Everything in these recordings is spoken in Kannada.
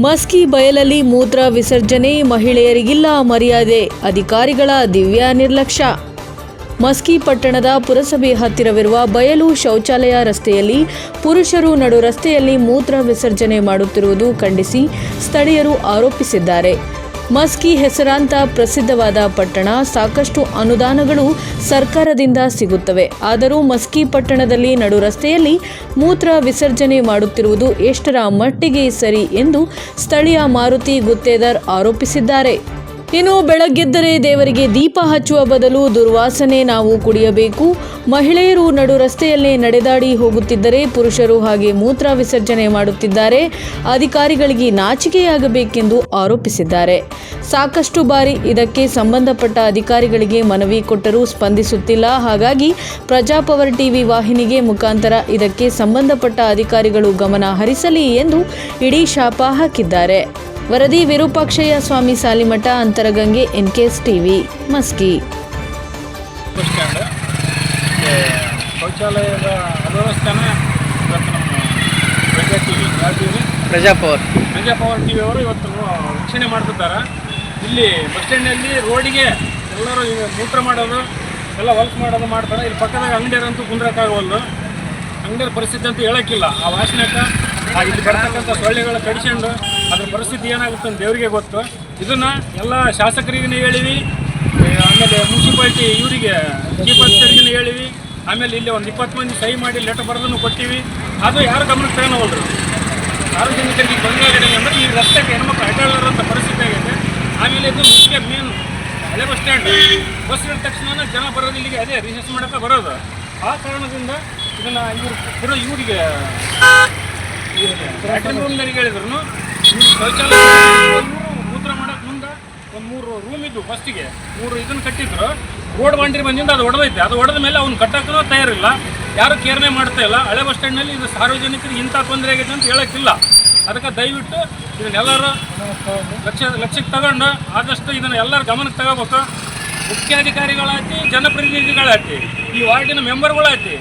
ಮಸ್ಕಿ ಬಯಲಲ್ಲಿ ಮೂತ್ರ ವಿಸರ್ಜನೆ, ಮಹಿಳೆಯರಿಗಿಲ್ಲ ಮರ್ಯಾದೆ, ಅಧಿಕಾರಿಗಳ ದಿವ್ಯ ನಿರ್ಲಕ್ಷ್ಯ. ಮಸ್ಕಿ ಪಟ್ಟಣದ ಪುರಸಭೆ ಹತ್ತಿರವಿರುವ ಬಯಲು ಶೌಚಾಲಯ ರಸ್ತೆಯಲ್ಲಿ ಪುರುಷರು ನಡು ರಸ್ತೆಯಲ್ಲಿ ಮೂತ್ರ ವಿಸರ್ಜನೆ ಮಾಡುತ್ತಿರುವುದು ಖಂಡಿಸಿ ಸ್ಥಳೀಯರು ಆರೋಪಿಸಿದ್ದಾರೆ. ಮಸ್ಕಿ ಹೆಸರಾಂತ ಪ್ರಸಿದ್ಧವಾದ ಪಟ್ಟಣ. ಸಾಕಷ್ಟು ಅನುದಾನಗಳು ಸರ್ಕಾರದಿಂದ ಸಿಗುತ್ತವೆ. ಆದರೂ ಮಸ್ಕಿ ಪಟ್ಟಣದಲ್ಲಿ ನಡು ರಸ್ತೆಯಲ್ಲಿ ಮೂತ್ರ ವಿಸರ್ಜನೆ ಮಾಡುತ್ತಿರುವುದು ಎಷ್ಟರ ಮಟ್ಟಿಗೆ ಸರಿ ಎಂದು ಸ್ಥಳೀಯ ಮಾರುತಿ ಗುತ್ತೇದಾರ್ ಆರೋಪಿಸಿದ್ದಾರೆ. ಇನ್ನು ಬೆಳಗ್ಗೆದ್ದರೆ ದೇವರಿಗೆ ದೀಪ ಹಚ್ಚುವ ಬದಲು ದುರ್ವಾಸನೆ ನಾವು ಕುಡಿಯಬೇಕು. ಮಹಿಳೆಯರು ನಡು ರಸ್ತೆಯಲ್ಲೇ ನಡೆದಾಡಿ ಹೋಗುತ್ತಿದ್ದರೆ ಪುರುಷರು ಹಾಗೆ ಮೂತ್ರ ವಿಸರ್ಜನೆ ಮಾಡುತ್ತಿದ್ದಾರೆ. ಅಧಿಕಾರಿಗಳಿಗೆ ನಾಚಿಕೆಯಾಗಬೇಕೆಂದು ಆರೋಪಿಸಿದ್ದಾರೆ. ಸಾಕಷ್ಟು ಬಾರಿ ಇದಕ್ಕೆ ಸಂಬಂಧಪಟ್ಟ ಅಧಿಕಾರಿಗಳಿಗೆ ಮನವಿ ಕೊಟ್ಟರೂ ಸ್ಪಂದಿಸುತ್ತಿಲ್ಲ. ಹಾಗಾಗಿ ಪ್ರಜಾಪವರ್ ಟಿವಿ ವಾಹಿನಿಗೆ ಮುಖಾಂತರ ಇದಕ್ಕೆ ಸಂಬಂಧಪಟ್ಟ ಅಧಿಕಾರಿಗಳು ಗಮನ ಹರಿಸಲಿ ಎಂದು ಇಡೀ ಶಾಪ ಹಾಕಿದ್ದಾರೆ. ವರದಿ Virupakshayya Swamy Salimath Antaragange NKS TV Maski. Bus stand ಮತ್ತೆ ಶೌಚಾಲಯದ ಅವ್ಯವಸ್ಥೆನ ಇವತ್ತು ನಮ್ಮ ಪ್ರಜಾ ಟಿ ವಿ ಯಾವ T V Praja Power Praja Power T V ಅವರು ಇವತ್ತು ರಕ್ಷಣೆ ಮಾಡ್ತಿದ್ದಾರೆ. ಇಲ್ಲಿ ಬಸ್ ಸ್ಟ್ಯಾಂಡಲ್ಲಿ ರೋಡಿಗೆ ಎಲ್ಲರೂ ಈಗ ಮೂತ್ರ ಮಾಡೋದು ಎಲ್ಲ ವರ್ಕ್ ಮಾಡೋದು ಮಾಡ್ತಾರೆ. ಇಲ್ಲಿ ಪಕ್ಕದಾಗ ಅಂಗಡಿಯರಂತೂ ಕುಂದ್ರಕ್ಕಾಗವಲ್ದು ಅಂಗಡಿಯ ಪರಿಸ್ಥಿತಿ ಅಂತ ಹೇಳೋಕ್ಕಿಲ್ಲ. ಆ ವಾಸನೆ ಆ ಇಲ್ಲಿ ಬರ್ತಕ್ಕಂಥ ಸೊಳ್ಳೆಗಳ ಕಡಿಸ್ಕೊಂಡು ಅದ್ರ ಪರಿಸ್ಥಿತಿ ಏನಾಗುತ್ತೆ ಅಂತ ದೇವರಿಗೆ ಗೊತ್ತು ಇದನ್ನ ಎಲ್ಲ ಶಾಸಕರಿಗೂ ಹೇಳಿವಿ ಆಮೇಲೆ ಮುನ್ಸಿಪಾಲ್ಟಿ ಇವರಿಗೆ ಚೀಫ್ ಆಫೀಸರ್ಗೂ ಹೇಳಿವಿ ಆಮೇಲೆ ಇಲ್ಲಿ ಒಂದು ಇಪ್ಪತ್ತು ಮಂದಿ ಸಹಿ ಮಾಡಿ ಲೆಟರ್ ಬರೆದನ್ನು ಕೊಟ್ಟಿವಿ ಅದು ಯಾರು ಗಮನಕ್ಕೆ ತಗೊಳವಲ್ರು ಸಾರ್ವಜನಿಕರಿಗೆ ತೊಂದರೆ ಅಂದರೆ ಈ ರಸ್ತೆಗೆ ಹೆಣ್ಮಕ್ಳು ಅಡ್ಡಾಡೋರಂಥ ಪರಿಸ್ಥಿತಿ ಆಗಿದೆ ಆಮೇಲೆ ಇದು ಮುಖ್ಯ ಮೇನ್ ಹಳೆ ಬಸ್ ಸ್ಟ್ಯಾಂಡ್ ಬಸ್ ಇಳಿದ ತಕ್ಷಣ ಜನ ಬರೋದು ಇಲ್ಲಿಗೆ ಅದೇ ರಿಸರ್ಚ್ ಮಾಡೋಕೆ ಬರೋದು ಆ ಕಾರಣದಿಂದ ಇದನ್ನು ಇವ್ರು ಇರೋ ಇವರಿಗೆ ಹೇಳಿದ್ರು ಶೌಚಾಲಯ ಮೂತ್ರ ಮಾಡೋಕೆ ಮುಂದೆ ಒಂದು ಮೂರು ರೂಮ್ ಇದ್ದು ಫಸ್ಟಿಗೆ ಮೂರು ಇದನ್ನು ಕಟ್ಟಿದ್ರು ರೋಡ್ ಬಾಂಡ್ರಿ ಬಂದಿಂದ ಅದು ಹೊಡೆದೈತೆ ಅದು ಹೊಡೆದ ಮೇಲೆ ಅವ್ನು ಕಟ್ಟಕ್ಕೂ ತಯಾರಿಲ್ಲ ಯಾರು ಕೇರ್ನೆ ಮಾಡ್ತಾ ಇಲ್ಲ ಹಳೆ ಬಸ್ ಸ್ಟ್ಯಾಂಡ್ನಲ್ಲಿ ಇದು ಸಾರ್ವಜನಿಕರಿಗೆ ಇಂಥ ತೊಂದರೆ ಆಗೈತೆ ಅಂತ ಹೇಳೋಕ್ಕಿಲ್ಲ ಅದಕ್ಕೆ ದಯವಿಟ್ಟು ಇದನ್ನೆಲ್ಲರೂ ಲಕ್ಷ ಲಕ್ಷಕ್ಕೆ ತಗೊಂಡು ಆದಷ್ಟು ಇದನ್ನು ಎಲ್ಲರ ಗಮನಕ್ಕೆ ತಗೋಬೇಕು ಮುಖ್ಯಾಧಿಕಾರಿಗಳಾಯ್ತಿ ಜನಪ್ರತಿನಿಧಿಗಳಾಯ್ತಿ ಈ ವಾರ್ಡಿನ ಮೆಂಬರ್ಗಳಾಯ್ತಿ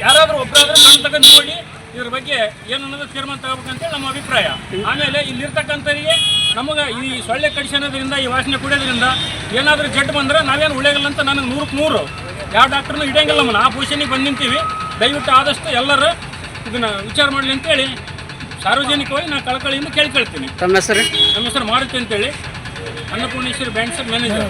ಯಾರಾದರೂ ಒಬ್ಬರಾದ್ರೂ ಕಣ್ ತಗೊಂಡು ನೋಡಿ ಇದ್ರ ಬಗ್ಗೆ ಏನು ಅನ್ನೋದು ತೀರ್ಮಾನ ತಗೋಬೇಕಂತೇಳಿ ನಮ್ಮ ಅಭಿಪ್ರಾಯ. ಆಮೇಲೆ ಇಲ್ಲಿರ್ತಕ್ಕಂಥವರಿಗೆ ನಮಗೆ ಈ ಸೊಳ್ಳೆ ಕಡಿಸೋದ್ರಿಂದ ಈ ವಾಸನೆ ಕುಡಿಯೋದ್ರಿಂದ ಏನಾದರೂ ಜಡ್ ಬಂದ್ರೆ ನಾವೇನು ಉಳಿಯಲ್ಲ ಅಂತ ನನಗೆ ನೂರಕ್ಕೆ ನೂರು. ಯಾವ ಡಾಕ್ಟ್ರನ್ನೂ ಇಡೋಂಗಿಲ್ಲ ನಮ್ಮನ್ನು ಆ ಪೊಸಿಷನಿಗೆ ಬಂದು ನಿಂತೀವಿ. ದಯವಿಟ್ಟು ಆದಷ್ಟು ಎಲ್ಲರೂ ಇದನ್ನು ವಿಚಾರ ಮಾಡಲಿ ಅಂತೇಳಿ ಸಾರ್ವಜನಿಕವಾಗಿ ನಾನು ಕಳಕಳಿಯಿಂದ ಕೇಳ್ಕೊಳ್ತೀನಿ. ತಮ್ಮ ಹೆಸರು? ನಮ್ಮ ಹೆಸರು ಮಾರುತಿ ಅಂತೇಳಿ. Annapoorneshwari banks manager.